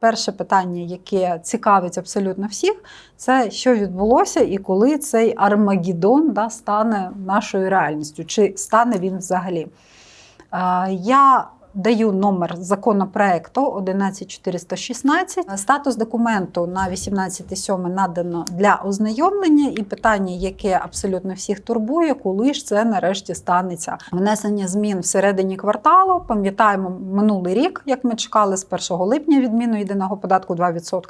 Перше питання, яке цікавить абсолютно всіх, це що відбулося і коли цей Армагеддон да, стане нашою реальністю, чи стане він взагалі. Я даю номер законопроекту 11416. Статус документу на 18.7 надано для ознайомлення, і питання, яке абсолютно всіх турбує, коли ж це нарешті станеться. Внесення змін всередині кварталу. Пам'ятаємо минулий рік, як ми чекали з 1 липня відміну єдиного податку 2%.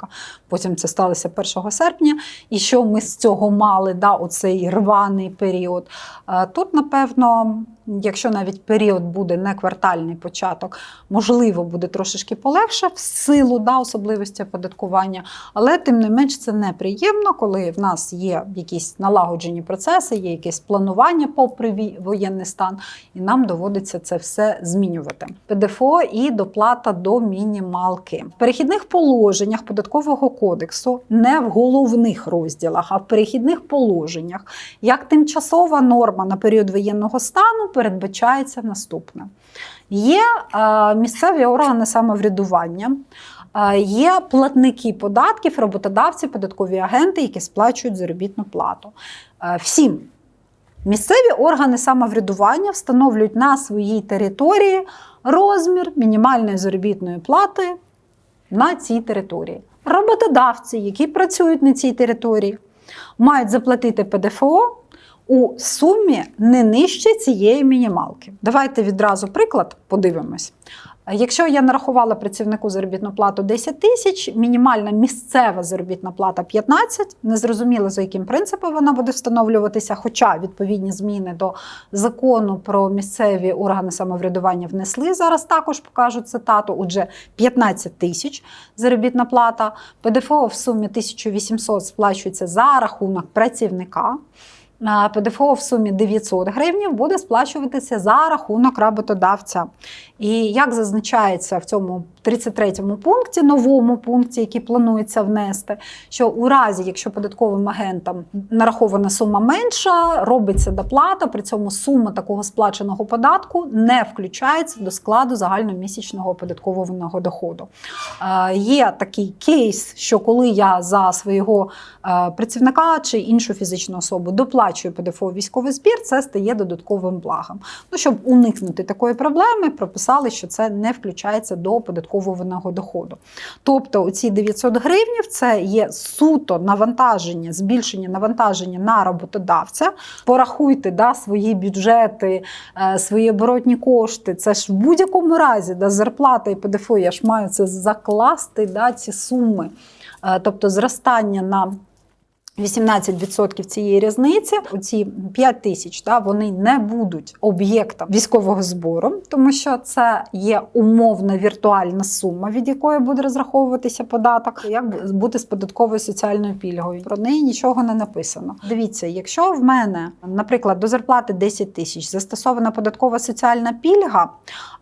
Потім це сталося 1 серпня. І що ми з цього мали да, оцей рваний період? Е, Тут, напевно, якщо навіть період буде не квартальний початок, можливо, буде трошечки полегше в силу да, особливості оподаткування, але тим не менш це неприємно, коли в нас є якісь налагоджені процеси, є якесь планування попри воєнний стан, і нам доводиться це все змінювати. ПДФО і доплата до мінімалки. В перехідних положеннях податкового кодексу, не в головних розділах, а в перехідних положеннях, як тимчасова норма на період воєнного стану передбачається наступне. Є е, місцеві органи самоврядування, е, є платники податків, роботодавці, податкові агенти, які сплачують заробітну плату. Е, всім місцеві органи самоврядування встановлюють на своїй території розмір мінімальної заробітної плати на цій території. Роботодавці, які працюють на цій території, мають заплатити ПДФО у сумі не нижче цієї мінімалки. Давайте відразу приклад подивимось. Якщо я нарахувала працівнику заробітну плату 10 тисяч, мінімальна місцева заробітна плата 15, незрозуміло за яким принципом вона буде встановлюватися, хоча відповідні зміни до закону про місцеві органи самоврядування внесли. Зараз також покажу цитату. Отже, 15 тисяч заробітна плата, ПДФО в сумі 1800 сплачується за рахунок працівника. А ПДФО в сумі 900 гривень буде сплачуватися за рахунок роботодавця. І як зазначається в цьому 33-му пункті, новому пункті, який планується внести, що у разі, якщо податковим агентам нарахована сума менша, робиться доплата, при цьому сума такого сплаченого податку не включається до складу загальномісячного оподаткованого доходу. Е, Є такий кейс, що коли я за свого е, працівника чи іншу фізичну особу доплачую ПДФО військовий збір, це стає додатковим благом. Ну, щоб уникнути такої проблеми, прописали, що це не включається до оподаткованого доходу. Тобто, оці 900 гривнів це є суто навантаження, збільшення навантаження на роботодавця. Порахуйте да, свої бюджети, е, свої оборотні кошти. Це ж в будь-якому разі да, зарплата і ПДФО, я ж маю це закласти да, ці суми. Е, Тобто зростання на 18% цієї різниці, оці 5 тисяч, да, вони не будуть об'єктом військового збору, тому що це є умовна віртуальна сума, від якої буде розраховуватися податок. Як бути з податковою соціальною пільгою? Про неї нічого не написано. Дивіться, якщо в мене, наприклад, до зарплати 10 тисяч застосована податкова соціальна пільга,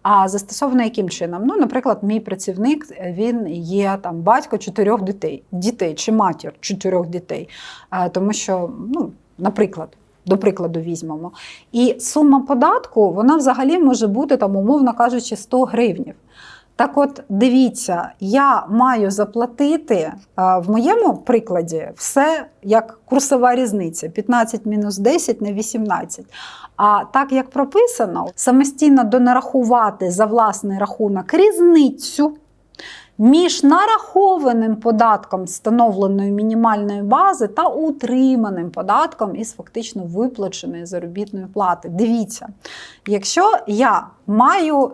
а застосована яким чином? Ну, наприклад, мій працівник він є там батько чотирьох дітей, дітей чи матір чотирьох дітей. Тому що, ну, наприклад, до прикладу, візьмемо. І сума податку, вона взагалі може бути там, умовно кажучи, 100 гривнів. Так от, дивіться, я маю заплатити в моєму прикладі все як курсова різниця: 15 мінус 10 на 18. А так як прописано, самостійно донарахувати за власний рахунок різницю між нарахованим податком встановленої мінімальної бази та утриманим податком із фактично виплаченої заробітної плати. Дивіться, якщо я маю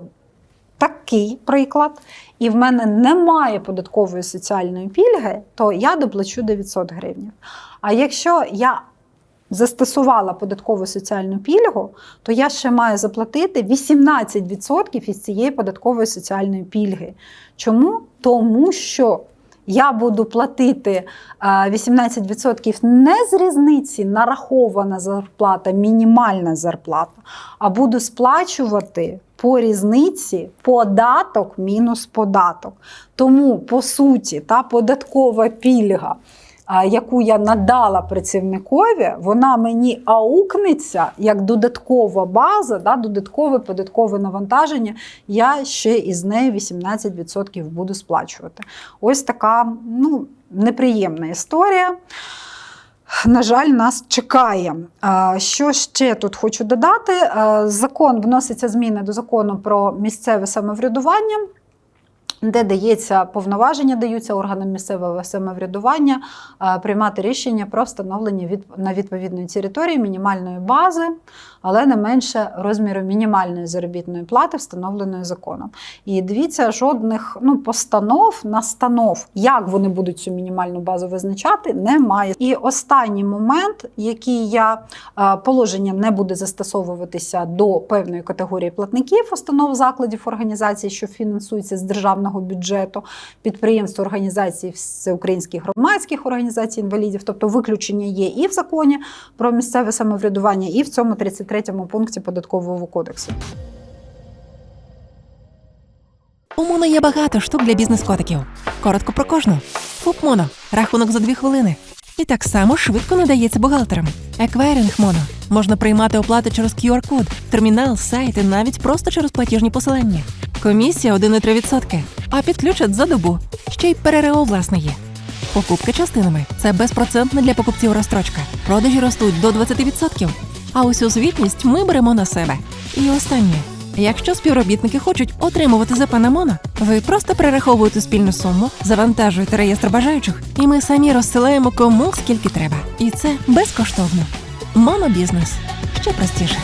такий приклад, і в мене немає податкової соціальної пільги, то я доплачу 900 гривень. А якщо я застосувала податкову соціальну пільгу, то я ще маю заплатити 18% із цієї податкової соціальної пільги. Чому? Тому що я буду платити е, 18% не з різниці нарахована зарплата, мінімальна зарплата, а буду сплачувати по різниці податок мінус податок. Тому, по суті, та податкова пільга яку я надала працівникові, вона мені аукнеться як додаткова база, да, додаткове податкове навантаження. Я ще із неї 18% буду сплачувати. Ось така ну, неприємна історія. На жаль, нас чекає. Що ще тут хочу додати? Закон вноситься зміни до закону про місцеве самоврядування. Де дається повноваження, даються органам місцевого самоврядування приймати рішення про встановлення від, на відповідної території мінімальної бази, але не менше розміру мінімальної заробітної плати, встановленої законом. І дивіться, жодних ну, постанов, настанов, як вони будуть цю мінімальну базу визначати, немає. І останній момент, який я е, положення не буде застосовуватися до певної категорії платників, установ закладів організацій, що фінансуються з державного бюджету, підприємств, організацій, всеукраїнських громадських організацій інвалідів, тобто виключення є і в законі про місцеве самоврядування, і в цьому 33-му пункті податкового кодексу. У Моно є багато штук для бізнес-котиків. Коротко про кожну. ФУП Моно. Рахунок за дві хвилини. І так само швидко надається бухгалтерам. Еквайринг Моно. Можна приймати оплати через QR-код, термінал, сайт і навіть просто через платіжні посилання. Комісія 1,3%, а підключать за добу. Ще й ПРРО власне є. Покупки частинами це безпроцентна для покупців розстрочка. Продажі ростуть до 20%. А усю звітність ми беремо на себе. І останнє. Якщо співробітники хочуть отримувати ЗП на Моно, ви просто перераховуєте спільну суму, завантажуєте реєстр бажаючих, і ми самі розсилаємо кому скільки треба. І це безкоштовно. Монобізнес ще простіше.